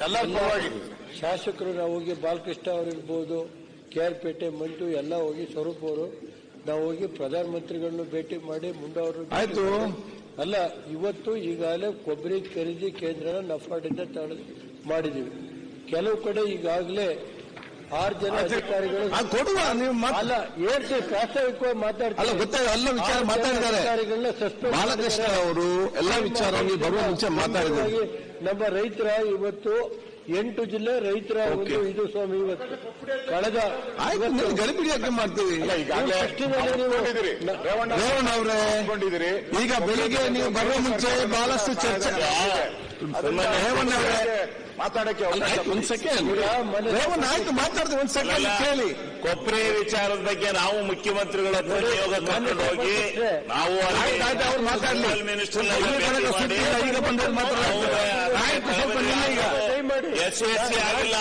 ಎಲ್ಲರ ಪರವಾಗಿ ಶಾಸಕರು ನಾವು ಹೋಗಿ ಬಾಲಕೃಷ್ಣ ಅವರಿರ್ಬೋದು ಕೆ ಆರ್ ಪೇಟೆ ಮಂಟು ಎಲ್ಲ ಹೋಗಿ ಸ್ವರೂಪ್ ಅವರು ನಾವು ಹೋಗಿ ಪ್ರಧಾನಮಂತ್ರಿಗಳನ್ನು ಭೇಟಿ ಮಾಡಿ ಮುಂಡವರು ಆಯ್ತು. ಅಲ್ಲ ಇವತ್ತು ಈಗಾಗಲೇ ಕೊಬ್ಬರಿ ಖರೀದಿ ಕೇಂದ್ರನ ನಫಾಡಿಂದ ತಡೆ ಮಾಡಿದೀವಿ ಕೆಲವು ಕಡೆ ಈಗಾಗಲೇ ಆರು ಜನ ಅಧಿಕಾರಿಗಳು ಕೊಡುವ ನೀವು ಅಲ್ಲ ಏರ್ಸಿ ಪ್ರಾಸ್ತಾವಿಕವಾಗಿ ಅಲ್ಲ ಮಾತಾಡ್ತಾರೆ ಗೊತ್ತಾಗ ಎಲ್ಲ ವಿಚಾರ ಮಾತಾಡಿದ್ದಾರೆ. ಬಾಲಕೃಷ್ಣ ಅವರು ಎಲ್ಲ ವಿಚಾರ ಬರುವ ಮುಂಚೆ ಮಾತಾಡಿದ್ದಾರೆ. ನಮ್ಮ ರೈತರ ಇವತ್ತು ಎಂಟು ಜಿಲ್ಲೆ ರೈತರ ಒಂದು ಇದು ಸ್ವಾಮಿ ಇವತ್ತು ಕಳೆದ ಆಯ್ತು ನೀವು ಗಡಿಬಿಡಿ ಯಾಕೆ ಮಾಡ್ತೀವಿ. ರೇವಣ್ಣ ಅವರೇ ಈಗ ಬೆಳಿಗ್ಗೆ ನೀವು ಬರುವ ಮುಂಚೆ ಬಹಳಷ್ಟು ಚರ್ಚೆ ಮಾತಾಡಕ್ಕೆ ಆಯ್ತು ಒಂದ್ ಸೆಕೆಂಡ್ ರೇವಣ್ಣ ಆಯ್ತು ಮಾತಾಡ್ತೀವಿ ಒಂದ್ ಸೆಕೆಂಡ್ ಕೇಳಿ ಕೊಪ್ಪರಿ ವಿಚಾರದ ಬಗ್ಗೆ ನಾವು ಮುಖ್ಯಮಂತ್ರಿಗಳ ನಿಯೋಗ ಕರ್ಕೊಂಡು ಹೋಗಿ ನಾವು ಅವ್ರು ಮಾತಾಡ್ಲಿ. ಮಿನಿಸ್ಟರ್ ಈಗ ಎಸ್ ಎಸ್ ಸಿ ಆಗಿಲ್ಲ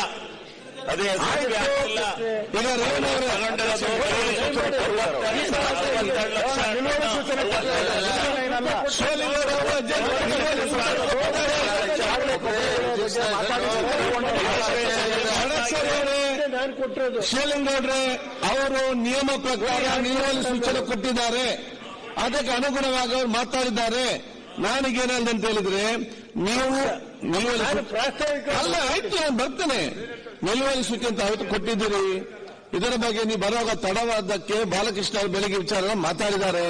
ಅದೇ ಎಸ್ ಸಿ ಆಗಿಲ್ಲ ಈಗ ರೇವಣ್ಣ ಅವರೇ ತಗೊಂಡಿರೋದು ಅರವತ್ತೆರಡು ಲಕ್ಷ ಶಿವಲಿಂಗಯ್ಯ ಅವರು ಅಧ್ಯಕ್ಷ- ಷಡಕ್ಷರಿ ಅವರೇ, ನಾನು ಕೊಟ್ಟಿರೋದು ಶಿವಲಿಂಗೌಡ್ರೆ ಅವರು ನಿಯಮ ಪ್ರಕಾರ ನೀರಲ್ಲಿ ಸೂಚನೆ ಕೊಟ್ಟಿದ್ದಾರೆ ಅದಕ್ಕೆ ಅನುಗುಣವಾಗಿ ಅವರು ಮಾತಾಡಿದ್ದಾರೆ ನಾನೀಗೇನಂತ ಅಂತ ಹೇಳಿದ್ರೆ ನೀವು ಅಲ್ಲ ಆಯ್ತು ನಾನು ಬರ್ತೇನೆ ನಿಲುವಳಿ ಸೂಚನೆ ಅಂತ ಅವತ್ತು ಕೊಟ್ಟಿದ್ದೀರಿ ಇದರ ಬಗ್ಗೆ ನೀವು ಬರುವಾಗ ತಡವಾದಕ್ಕೆ ಬಾಲಕೃಷ್ಣ ಅವರು ಬೆಳಿಗ್ಗೆ ವಿಚಾರ ಮಾತಾಡಿದ್ದಾರೆ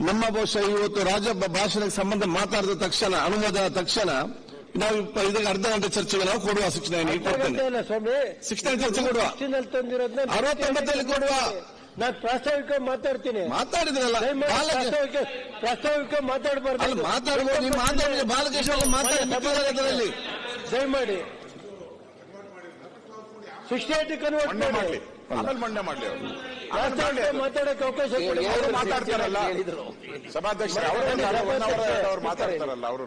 ನಮ್ಮ ಬಹುಶಃ ಇವತ್ತು ರಾಜ ಭಾಷಣಕ್ಕೆ ಸಂಬಂಧ ಮಾತಾಡಿದ ತಕ್ಷಣ ಅನುಮೋದನ ತಕ್ಷಣ ನಾವು ಇದಕ್ಕೆ ಅರ್ಧ ಗಂಟೆ ಚರ್ಚೆಗೆ ನಾವು ಕೊಡುವ ಶಿಕ್ಷಣ ನೈನ್ ಕೊಡ್ತೇನೆ. ಇಲ್ಲ ಸ್ವಾಮಿ? ಶಿಕ್ಷಣ ಚರ್ಚೆ ಕೊಡುವ. ಅರವತ್ತೊಂಬತ್ತರಲ್ಲಿ ಅರವತ್ತೊಂಬತ್ತಲ್ಲಿ ಕೊಡುವ. ನಾನು ಪ್ರಾಸ್ತಾವಿಕ ಮಾತಾಡ್ತೀನಿ. ಮಾತಾಡಿದ್ರಲ್ಲ ಪ್ರಾಸ್ತಾವಿಕ ಪ್ರಾಸ್ತಾವಿಕ ಮಾತಾಡಬಾರ್ದು. ನೀವು ಮಾತಾಡಿದ್ರೆ ಬಾಲಕೃಷ್ಣ ಮಾತಾಡಿ ಅದರಲ್ಲಿ. ದಯಮಾಡಿ. ಸಿಕ್ಸ್ಟಿ ಕನ್ವರ್ಟ್ ಮಾಡಿ. ಮಾಡ್ಲಿ. ಆಮೇಲೆ ಮಂಡನೆ ಮಾಡ್ಲಿ ಅವರು. ಮಾತಾಡಕ್ಕೆ ಅವಕಾಶ ಕೊಡಿ. ಅವರು ಮಾತಾಡ್ತಾರಲ್ಲ. ಸಭಾಧ್ಯಕ್ಷ ಅವರು ಮಾತಾಡ್ತಾರಲ್ಲ ಅವರು